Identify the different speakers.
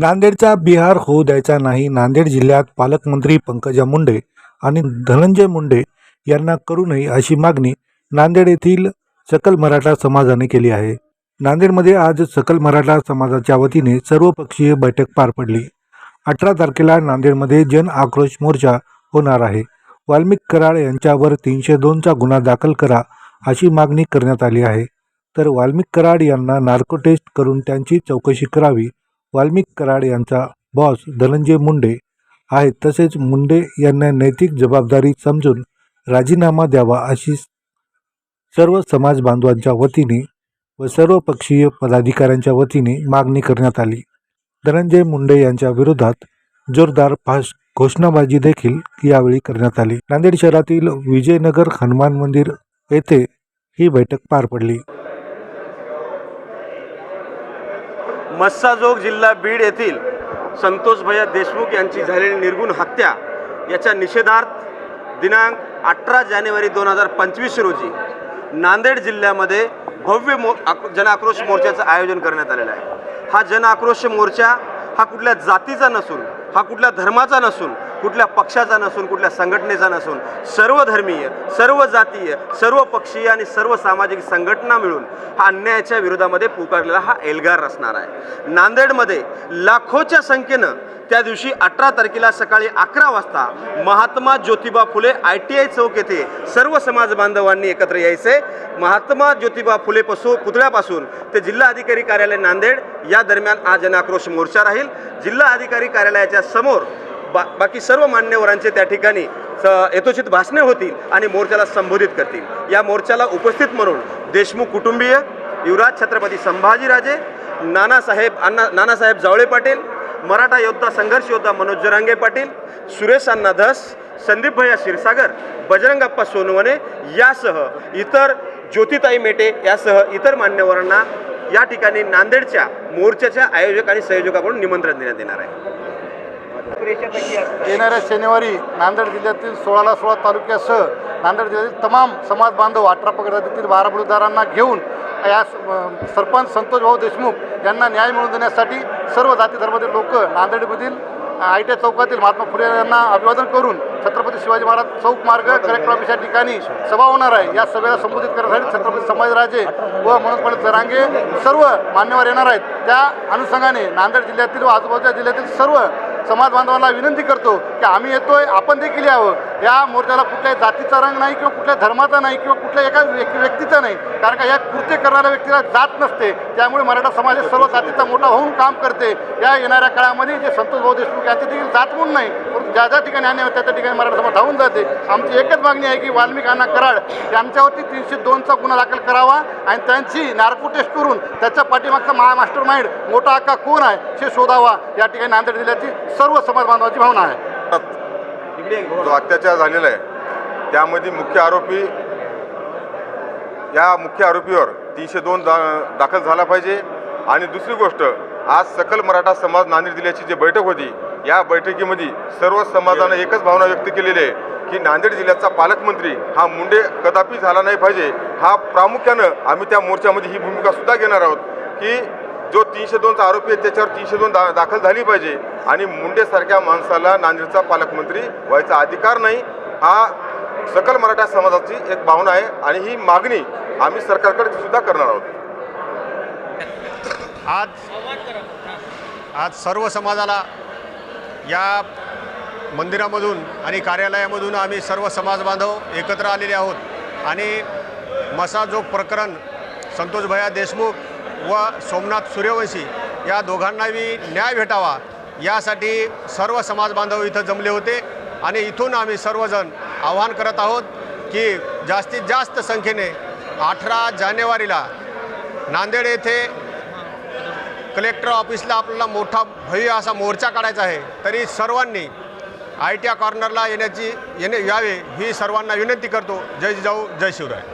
Speaker 1: नांदेडचा बिहार होऊ द्यायचा नाही. नांदेड जिल्ह्यात पालकमंत्री पंकजा मुंडे आणि धनंजय मुंडे यांना करू नये अशी मागणी नांदेड येथील सकल मराठा समाजाने केली आहे. नांदेडमध्ये आज सकल मराठा समाजाच्या वतीने सर्वपक्षीय बैठक पार पडली. अठरा तारखेला नांदेडमध्ये जन आक्रोश मोर्चा होणार आहे. वाल्मिक कराळ यांच्यावर तीनशे दोनचा गुन्हा दाखल करा अशी मागणी करण्यात आली आहे. तर वाल्मिक कराड यांना नार्को टेस्ट करून त्यांची चौकशी करावी वाल्मिक कराड यांचा बॉस धनंजय मुंडे आहेत. तसेच मुंडे यांना नैतिक जबाबदारी समजून राजीनामा द्यावा अशी सर्व समाज बांधवांच्या वतीने व सर्व पक्षीय पदाधिकाऱ्यांच्या वतीने मागणी करण्यात आली. धनंजय मुंडे यांच्या विरोधात जोरदार फास घोषणाबाजी देखील यावेळी करण्यात आली. नांदेड शहरातील विजयनगर हनुमान मंदिर येथे ही बैठक पार पडली.
Speaker 2: मस्साजोग जिल्हा बीड येथील संतोष भैया देशमुख यांची झालेली निर्गुण हत्या याच्या निषेधार्थ दिनांक अठरा जानेवारी दोन हजार पंचवीस रोजी नांदेड जिल्ह्यामध्ये भव्य मो जनआक्रोश मोर्चाचं आयोजन करण्यात आलेलं आहे. हा जनआक्रोश मोर्चा हा कुठल्या जातीचा नसून हा कुठल्या धर्माचा नसून कुठल्या पक्षाचा नसून कुठल्या संघटनेचा नसून सर्व धर्मीय सर्व जातीय सर्व पक्षीय आणि सर्व सामाजिक संघटना मिळून हा अन्यायाच्या विरोधामध्ये पुकारलेला हा एल्गार असणार आहे. नांदेडमध्ये लाखोच्या संख्येनं त्या दिवशी अठरा तारखेला सकाळी अकरा वाजता Mahatma Jyotiba Phule I T I चौक येथे सर्व समाज बांधवांनी एकत्र यायचे. महात्मा ज्योतिबा फुले पासून पुतळ्यापासून ते जिल्हा अधिकारी कार्यालय नांदेड या दरम्यान आज जनाक्रोश मोर्चा राहील. जिल्हा अधिकारी कार्यालयाच्या समोर बा बाकी सर्व मान्यवरांचे त्या ठिकाणी स- यथोचित भाषणे होतील आणि मोर्चाला संबोधित करतील. या मोर्चाला उपस्थित म्हणून देशमुख कुटुंबीय युवराज छत्रपती संभाजीराजे नानासाहेब अण्णा नानासाहेब जावळे पाटील मराठा योद्धा संघर्ष योद्धा मनोज जरांगे पाटील सुरेश अण्णा धस संदीप भैया क्षीरसागर बजरंगप्पा सोनवणे यासह इतर ज्योतिताई मेटे यासह इतर मान्यवरांना या ठिकाणी नांदेडच्या मोर्चाच्या आयोजक आणि संयोजकाकडून निमंत्रण देण्यात येणार आहे.
Speaker 3: येणाऱ्या शनिवारी नांदेड जिल्ह्यातील सोळाला सोळा तालुक्यासह नांदेड जिल्ह्यातील तमाम समाज बांधव अठरा पगडातील बारा बलुदारांना घेऊन या सरपंच संतोष भाऊ देशमुख यांना न्याय मिळवून देण्यासाठी सर्व जाती धर्मातील लोक नांदेडमधील आय टी आय चौकातील महात्मा फुले यांना अभिवादन करून छत्रपती शिवाजी महाराज चौक मार्ग कलेक्टर ऑफिस या ठिकाणी सभा होणार आहे. या सभेला संबोधित करण्यासाठी छत्रपती संभाजीराजे व मनोज पाटील सरांगे सर्व मान्यवर येणार आहेत. त्या अनुषंगाने नांदेड जिल्ह्यातील व आजूबाजूच्या जिल्ह्यातील सर्व समाज बांधवांना विनंती करतो की आम्ही येतोय आपण देखील यावं. या मोर्चाला कुठल्याही जातीचा रंग नाही किंवा कुठल्या धर्माचा नाही किंवा कुठल्या एका व्यक्- व्यक्तीचा नाही. कारण का या कृत्य करणाऱ्या व्यक्तीला जात नसते. त्यामुळे मराठा समाज सर्व जातीचा मोठा होऊन काम करते. या येणाऱ्या काळामध्ये जे संतोष भाऊ देशमुख यांचे देखील जात म्हणून नाही परंतु ज्या ज्या ठिकाणी अन्याय त्या त्या ठिकाणी मराठा समाज धावून जाते. आमची एकच मागणी आहे की वाल्मिक अण्णा कराड यांच्यावरती तीनशे दोनचा गुन्हा दाखल करावा आणि त्यांची नार्को टेस्ट करून त्याच्या पाठीमागचा महा मास्टर माइंड मोठा हक्का कोण आहे हे शोधावा. या ठिकाणी नांदेड जिल्ह्याची सर्व समाज बांधवांची भावना आहे.
Speaker 4: जो अत्याचार झालेला आहे त्यामध्ये मुख्य आरोपी या मुख्य आरोपीवर तीनशे दोन दा दाखल झाला पाहिजे. आणि दुसरी गोष्ट आज सकल मराठा समाज नांदेड जिल्ह्याची जी बैठक होती या बैठकीमध्ये सर्व समाजानं एकच भावना व्यक्त केलेली आहे की नांदेड जिल्ह्याचा पालकमंत्री हा मुंडे कदापि झाला नाही पाहिजे. हा प्रामुख्यानं आम्ही त्या मोर्चामध्ये ही भूमिका सुद्धा घेणार आहोत की जो तीनशे दोनचा आरोपी आहे त्याच्यावर तीनशे दोन दा दाखल झाली पाहिजे. आणि मुंडेसारख्या माणसाला नांदेडचा पालकमंत्री व्हायचा अधिकार नाही हा सकल मराठा समाजाची एक भावना आहे. आणि ही मागणी आम्ही सरकारकडे सुद्धा करणार आहोत.
Speaker 5: आज आज सर्व समाजाला या मंदिरामधून आणि कार्यालयामधून आम्ही सर्व समाज बांधव एकत्र आलेले आहोत. आणि मसाजोग प्रकरण संतोषभैया देशमुख व सोमनाथ सूर्यवंशी या दोघांनाही न्याय भेटावा यासाठी सर्व समाज बांधव इथं जमले होते. आणि इथून आम्ही सर्वजण आवाहन करत आहोत की जास्तीत जास्त संख्येने अठरा जानेवारीला नांदेड येथे कलेक्टर ऑफिसला आपल्याला मोठा भव्य असा मोर्चा काढायचा आहे. तरी सर्वांनी आय टी आय कॉर्नरला येण्याची येणे यावे ही सर्वांना विनंती करतो. जय जाऊ जय शिवराय.